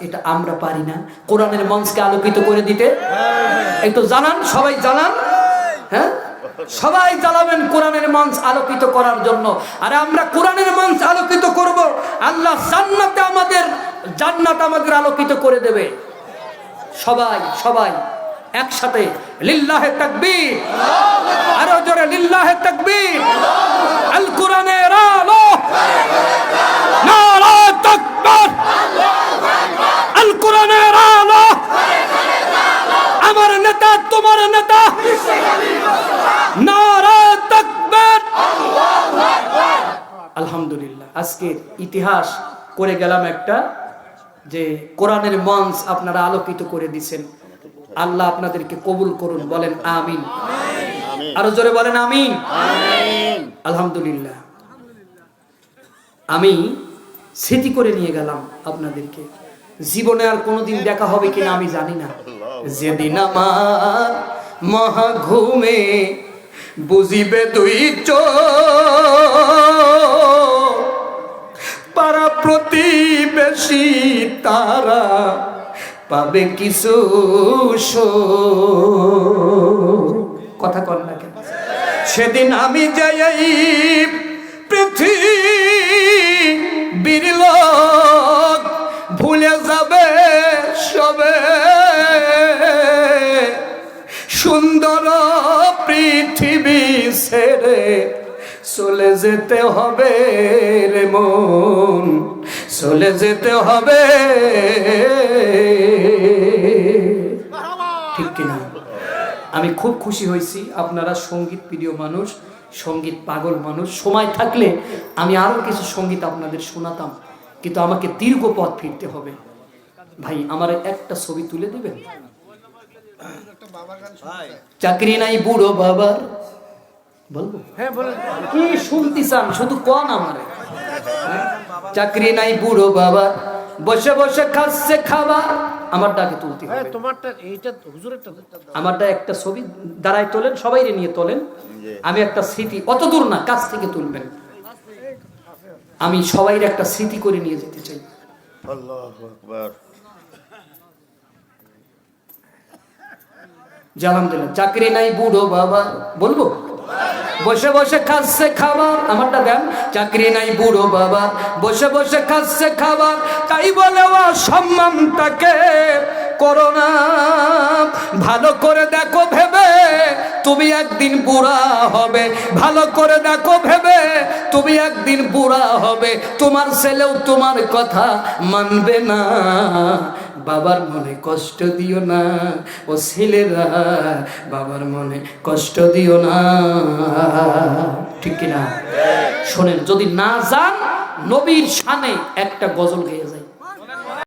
এটা আমরা পারি না। কোরআনের মঞ্চকে আলোকিত করে দিতে। একটু জানান, সবাই জানান। হ্যাঁ? সবাই জ্বালাবেন কোরআনের মঞ্চ আলোকিত করার জন্য। আর আমরা কোরআনের মঞ্চ আলোকিত করব। আল্লাহ জান্নাতে আমাদের, জান্নাত আমাদের আলোকিত করে দেবে। সবাই সবাই একসাথে, লিল্লাহে তাকবীর। আরও জোরে, লিল্লাহে তাকবীর। আল কোরআনের আলো নারা তাকবীর আল কোরআনের আলো আমার নেতা। আলহামদুলিল্লাহ, আজকের ইতিহাস করে গেলাম একটা যে কোরআনের মঞ্চ আপনারা আলোকিত করে দিছেন আল্লাহ আপনাদেরকে কবুল করুন, বলেন আমিন। আরও জোরে বলেন আমিন। আলহামদুলিল্লাহ। আমি স্মৃতি করে নিয়ে গেলাম আপনাদেরকে। জীবনে আর কোনোদিন দেখা হবে কিনা আমি জানি না যেদিন আমার মহা ঘুমে বুঝিবে দুই পাড়া প্রতিবেশী তারা পাবে কিছু। কথা কর না কেন সেদিন আমি যাই সুন্দর পৃথিবী ছেড়ে চলে যেতে হবে রে মন, চলে যেতে হবে। ঠিক কিনা? আমি খুব খুশি হয়েছি, আপনারা সংগীত প্রিয় মানুষ, সংগীত পাগল মানুষ, সময় থাকলে আমি আরও কিছু সংগীত আপনাদের শোনাতাম, কিন্তু আমাকে দীর্ঘ পথ ফিরতে হবে। ভাই, আমার একটা ছবি তুলে দিবেন? চাকরি নাই বুড়ো বাবার। বলব? হ্যাঁ বলেন। কি শুনতে চান শুধু কন আমারে? চাকরি নাই বুড়ো বাবা বসে বসে খাচ্ছে খাবার। আমার ডাকে তুলতে হ্যাঁ হবে। তোমারটা এইটা হুজুরেরটা আমারটা একটা ছবি দাঁড়ায় তোলেন সবাই নিয়ে তোলেন। আমি একটা স্মৃতি অত দূর না কাছ থেকে তুলবেন। আমি সবাইয়ের একটা স্মৃতি করে নিয়ে যেতে চাই। আল্লাহু আকবার। যে আলহামদুলিল্লাহ চাকরি নাই বুড়ো বাবা। বলব? বসে বসে খাচ্ছে খাবার। আমারটা দেন। চাকরি নাই বুড়ো বাবা। বসে বসে খাচ্ছে খাবার। তাই বলে সম্মান তাকে করোনা ভালো করে দেখো ভেবে তুমি একদিন বুড়া হবে। ভালো করে দেখো ভেবে তুমি একদিন বুড়া হবে। তোমার ছেলেও তোমার কথা মানবে না। বাবার মনে কষ্ট দিও না, ও ছেলেরা, বাবার মনে কষ্ট দিও না। ঠিক কিনা? শোনেন, যদি না যান, নবীর শানে একটা গজল গেয়ে